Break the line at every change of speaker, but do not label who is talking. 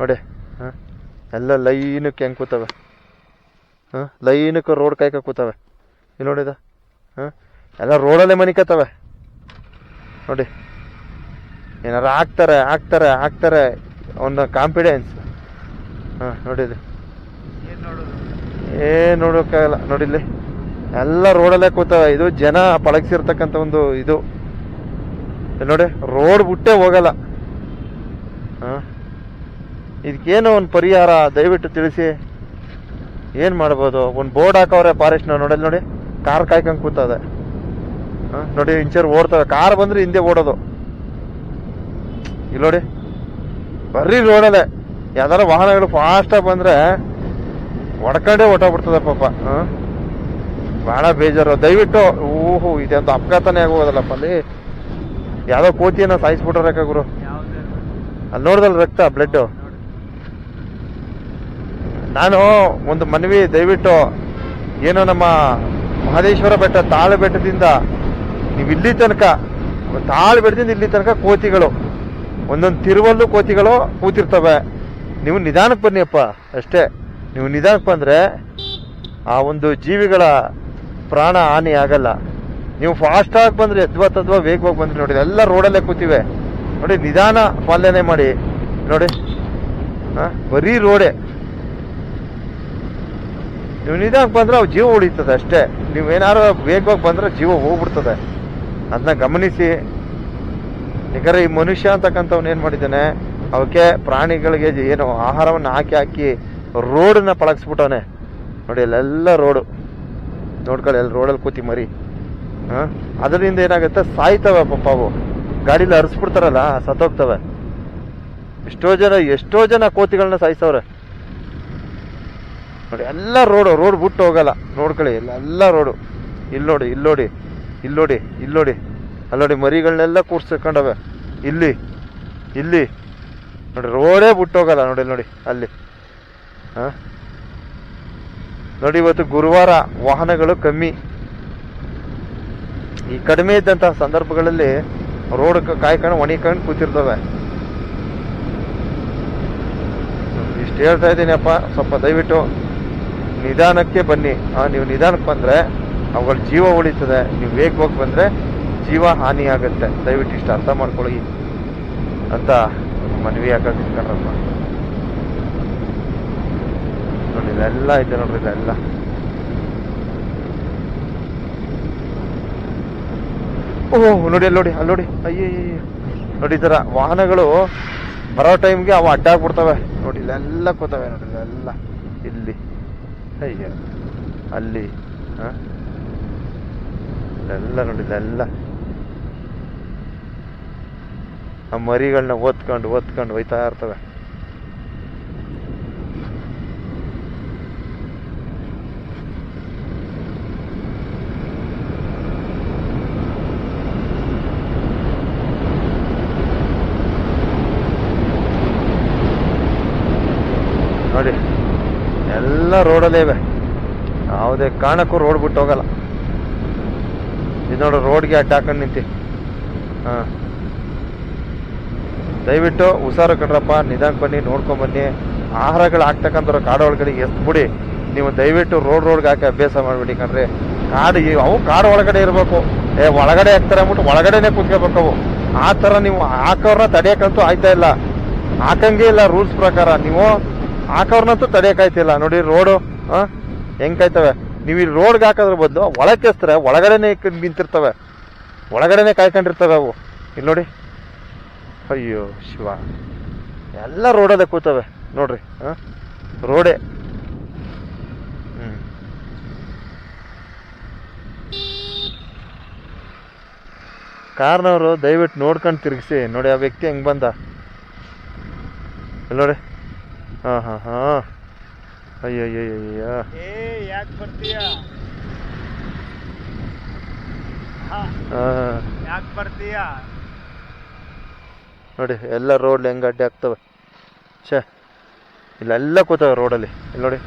ನೋಡಿ, ಹಾಂ? ಎಲ್ಲ ಲೈನಕ್ಕೆ ಹೆಂಗೆ ಕೂತವೆ? ಹಾಂ? ಲೈನಕ್ಕೆ ರೋಡ್ ಕಾಯ್ಕ ಕೂತವೆ? ಇಲ್ಲಿ ನೋಡಿದ ಹಾಂ? ಎಲ್ಲ ರೋಡಲ್ಲೇ ಮನಿಕತ್ತವೆ ನೋಡಿ. ಏನಾರು ಹಾಕ್ತಾರೆ ಹಾಕ್ತಾರೆ ಹಾಕ್ತಾರೆ ಒಂದು ಕಾನ್ಫಿಡೆನ್ಸ್ ಹಾಂ ನೋಡಿದೆ
ಏನು
ನೋಡೋಕ್ಕಾಗಲ್ಲ. ನೋಡಿಲ್ಲಿ ಎಲ್ಲ ರೋಡಲ್ಲೇ ಕೂತವೆ. ಇದು ಜನ ಪಳಗಿಸಿರ್ತಕ್ಕಂಥ ಒಂದು ಇದು. ನೋಡಿ, ರೋಡ್ ಬಿಟ್ಟೆ ಹೋಗಲ್ಲ. ಹಾ? ಇದಕ್ಕೇನೋ ಒಂದು ಪರಿಹಾರ ದಯವಿಟ್ಟು ತಿಳಿಸಿ. ಏನು ಮಾಡ್ಬೋದು? ಒಂದು ಬೋರ್ಡ್ ಹಾಕವ್ರೆ ಫಾರೆಸ್ಟ್ ನೋಡಲ್ಲಿ ನೋಡಿ. ಕಾರ್ ಕಾಯ್ಕೊಂಡು ಕೂತದೆ ನೋಡಿ ಇಂಚರ್ ಓಡ್ತವೆ ಕಾರ್ ಬಂದ್ರೆ ಹಿಂದೆ ಓಡೋದು. ಇಲ್ಲ ನೋಡಿ. ಬರ್ರಿ ರೋಡಲ್ಲೇ ಯಾವ್ದಾರ ವಾಹನಗಳು ಫಾಸ್ಟಾಗಿ ಬಂದರೆ ಒಡ್ಕೊಂಡೆ ಹೊಟ್ಟೋಗ್ಬಿಡ್ತದೆ ಪಾಪ. ಹಾಂ? ಭಾಳ ಬೇಜಾರು. ದಯವಿಟ್ಟು ಓಹೋ ಇದೆಂತ ಅಪಘಾತನೇ ಆಗೋದಲ್ಲಪ್ಪ ಅಲ್ಲಿ? ಯಾವುದೋ ಕೋತಿಯನ್ನು ಸಾಯಿಸ್ಬಿಟ್ರೆ ಗುರು? ಅಲ್ಲಿ ನೋಡ್ದಲ್ಲ ರಕ್ತ ಬ್ಲಡ್
ನೋಡಿ
ನಾನು ಒಂದು ಮನವಿ ದಯವಿಟ್ಟು ಏನೋ ನಮ್ಮ ಮಹದೇಶ್ವರ ಬೆಟ್ಟ ತಾಳ ಬೆಟ್ಟದಿಂದ ನೀವು ಇಲ್ಲಿ ತನಕ, ತಾಳು ಬೆಟ್ಟದಿಂದ ಇಲ್ಲಿ ತನಕ ಕೋತಿಗಳು, ಒಂದೊಂದು ತಿರುವಲ್ಲೂ ಕೋತಿಗಳು ಕೂತಿರ್ತವೆ. ನೀವು ನಿಧಾನಕ್ಕೆ ಬನ್ನಿ ಅಪ್ಪ, ಅಷ್ಟೇ. ನೀವು ನಿಧಾನಕ್ಕೆ ಬಂದರೆ ಆ ಒಂದು ಜೀವಿಗಳ ಪ್ರಾಣ ಹಾನಿ ಆಗಲ್ಲ. ನೀವು ಫಾಸ್ಟ್ ಬಂದರೆ ಬಂದ್ರೆ ಎದ್ವಾ ತದ್ವಾ ವೇಗವಾಗಿ ಬಂದ್ರಿ ನೋಡಿ, ಎಲ್ಲ ರೋಡಲ್ಲೇ ಕೂತಿವೆ. ನೋಡಿ, ನಿಧಾನ ಪಾಲನೆ ಮಾಡಿ. ನೋಡಿ, ಹಾಂ, ಬರೀ ರೋಡೇ. ನೀವು ನಿಧಾನಕ್ಕೆ ಬಂದರೆ ಅವು ಜೀವ ಉಳಿತದೆ ಅಷ್ಟೇ. ನೀವೇನಾರು ವೇಗವಾಗಿ ಬಂದರೆ ಜೀವ ಹೋಗ್ಬಿಡ್ತದೆ. ಅದನ್ನ ಗಮನಿಸಿ. ನಿಖರ ಈ ಮನುಷ್ಯ ಅಂತಕ್ಕಂಥವ್ನು ಏನು ಮಾಡಿದ್ದಾನೆ? ಅವಕ್ಕೆ ಪ್ರಾಣಿಗಳಿಗೆ ಏನು ಆಹಾರವನ್ನು ಹಾಕಿ ಹಾಕಿ ರೋಡನ್ನ ಪಳಗಿಸ್ಬಿಟ್ಟವನೆ. ನೋಡಿ ಅಲ್ಲೆಲ್ಲ ರೋಡು. ನೋಡ್ಕೊಳ್ಳಿ, ಅಲ್ಲಿ ರೋಡಲ್ಲಿ ಕೂತಿ ಮರಿ. ಹಾಂ? ಅದರಿಂದ ಏನಾಗುತ್ತೆ? ಸಾಯ್ತವೆ ಪಾಪ ಅವು. ಗಾಡೀಲಿ ಹರಿಸ್ಬಿಡ್ತಾರಲ್ಲ, ಸತ್ತೋಗ್ತವೆ. ಎಷ್ಟೋ ಜನ ಎಷ್ಟೋ ಜನ ಕೋತಿಗಳನ್ನ ಸಾಯಿಸವ್ರೆ. ನೋಡಿ, ಎಲ್ಲ ರೋಡು, ರೋಡ್ ಬಿಟ್ಟು ಹೋಗಲ್ಲ. ನೋಡ್ಕೊಳ್ಳಿ ಎಲ್ಲ ಎಲ್ಲ ರೋಡು. ಇಲ್ಲಿ ನೋಡಿ ಇಲ್ಲಿ ನೋಡಿ ಇಲ್ಲಿ ನೋಡಿ ಇಲ್ಲಿ ನೋಡಿ. ಅಲ್ಲಿ ನೋಡಿ, ಮರಿಗಳನ್ನೆಲ್ಲ ಕೂರ್ಸ್ಕೊಂಡವೆ. ಇಲ್ಲಿ ಇಲ್ಲಿ. ನೋಡಿ, ರೋಡೇ ಬಿಟ್ಟು ಹೋಗಲ್ಲ ನೋಡಿ ನೋಡಿ, ಅಲ್ಲಿ. ಹಾಂ? ನೋಡಿ, ಇವತ್ತು ಗುರುವಾರ ವಾಹನಗಳು ಕಮ್ಮಿ. ಈ ಕಡಿಮೆ ಇದ್ದಂತಹ ಸಂದರ್ಭಗಳಲ್ಲಿ ರೋಡ್ ಕಾಯ್ಕೊಂಡು ಒಣಿಕೊಂಡು ಕೂತಿರ್ತವೆ. ಇಷ್ಟು ಹೇಳ್ತಾ ಇದ್ದೀನಪ್ಪ. ಸ್ವಲ್ಪ ದಯವಿಟ್ಟು ನಿಧಾನಕ್ಕೆ ಬನ್ನಿ. ನೀವು ನಿಧಾನಕ್ಕೆ ಬಂದರೆ ಅವುಗಳ ಜೀವ ಉಳಿತದೆ. ನೀವು ವೇಗವಾಗಿ ಬಂದರೆ ಜೀವ ಹಾನಿ ಆಗುತ್ತೆ ದಯವಿಟ್ಟು ಇಷ್ಟು ಅರ್ಥ ಮಾಡ್ಕೊಳ್ಳಿ ಅಂತ ಮನವಿ ಹಾಕಕ್ಕೆ ಕಣ್ರಪ್ಪ ನೋಡಿ, ಇದೆಲ್ಲ ಇದೆ ನೋಡ್ರಿ, ಇದೆಲ್ಲ. ಓಹ್ ನೋಡಿ, ಅಲ್ಲಿ ನೋಡಿ ಅಲ್ಲಿ ನೋಡಿ. ಅಯ್ಯೋ ನೋಡಿ, ಈ ಥರ ವಾಹನಗಳು ಬರೋ ಟೈಮ್ಗೆ ಅವು ಅಡ್ಡಾಗ್ಬಿಡ್ತವೆ. ನೋಡಿ, ಇಲ್ಲೆಲ್ಲ ಕೂತವೆ ನೋಡಿ ಇಲ್ಲೆಲ್ಲ. ಇಲ್ಲಿ ಅಯ್ಯೋ ಅಲ್ಲಿ ಹಾ? ಇಲ್ಲೆಲ್ಲ ನೋಡಿ ಇಲ್ಲೆಲ್ಲ. ಆ ಮರಿಗಳನ್ನ ಓದ್ಕೊಂಡು ಓದ್ಕೊಂಡು ಹೋಯ್ತಾ ಇರ್ತವೆ ನೋಡಿ ಎಲ್ಲ ರೋಡಲ್ಲೇ ಇವೆ. ಯಾವುದೇ ಕಾರಣಕ್ಕೂ ರೋಡ್ ಬಿಟ್ಟು ಹೋಗಲ್ಲ. ಇದು ನೋಡು, ರೋಡ್ಗೆ ಅಟ್ಟ ಹಾಕೊಂಡು ನಿಂತಿ. ಹಾಂ. ದಯವಿಟ್ಟು ಹುಷಾರು ಕಣ್ರಪ್ಪ ನಿಧಾನ ಬನ್ನಿ ನೋಡ್ಕೊಂಬನ್ನಿ ಆಹಾರಗಳು ಹಾಕ್ತಕ್ಕಂಥವ್ರು ಕಾಡು ಒಳಗಡೆ ಎಷ್ಟು ಬಿಡಿ ನೀವು ದಯವಿಟ್ಟು ರೋಡ್ ರೋಡ್ಗೆ ಹಾಕಿ ಅಭ್ಯಾಸ ಮಾಡಿಬಿಡಿ ಕಣ್ರಿ. ಕಾಡು ಅವು ಕಾಡು ಒಳಗಡೆ ಇರಬೇಕು. ಏ, ಒಳಗಡೆ ಹಾಕ್ತಾರೆ ಅಂದ್ಬಿಟ್ಟು ಒಳಗಡೆನೆ ಕುತ್ಕೋಬೇಕು ಅವು. ಆ ಥರ ನೀವು ಹಾಕೋರನ್ನ ತಡೆಯೋಕ್ಕಂತೂ ಆಯ್ತಾ ಇಲ್ಲ. ಹಾಕಂಗೆ ಇಲ್ಲ ರೂಲ್ಸ್ ಪ್ರಕಾರ. ನೀವು ಹಾಕೋರ್ನಂತೂ ತಡೆಯಕ್ಕಾಯ್ತಿಲ್ಲ ನೋಡಿ, ರೋಡು ಹಾ ಹೆಂಗ್ ಕಾಯ್ತವೆ ನೀವು ಈ ರೋಡ್ಗೆ ಹಾಕೋದ್ರ ಬದಲು ಒಳಕ್ಕೆ ಎಸ್ತಾರೆ, ಒಳಗಡೆನೆ ನಿಂತಿರ್ತವೆ. ಒಳಗಡೆನೆ ಕಾಯ್ಕೊಂಡಿರ್ತವೆ ಅವು. ಇಲ್ಲಿ ನೋಡಿ. ಅಯ್ಯೋ, ಶಿವ. ಎಲ್ಲ ರೋಡಲ್ಲೇ ಕೂತವೆ. ನೋಡ್ರಿ ಹಾ ರೋಡೇ. ಹ್ಞೂ ಕಾರ್ನವರು ದಯವಿಟ್ಟು ನೋಡ್ಕೊಂಡು ತಿರುಗಿಸಿ. ನೋಡಿ, ಆ ವ್ಯಕ್ತಿ ಹೆಂಗೆ ಬಂದ? ನೋಡಿ. ಹಾ ಹಾ ಹಾ. ಅಯ್ಯ ಅಯ್ಯೋ ಅಯ್ಯೋ
ಏ ಯಾಕೆ ಬರ್ತೀಯ?
ಹಾ.
ಯಾಕೆ ಬರ್ತೀಯ?
ನೋಡಿ ಎಲ್ಲ ರೋಡ್ ಹೆಂಗ್ ಅಡ್ಡಿ ಆಗ್ತವೆ. ಛೇ ಇಲ್ಲೆಲ್ಲ ಕೂತವೆ ರೋಡಲ್ಲಿ ಇಲ್ಲಿ ನೋಡಿ.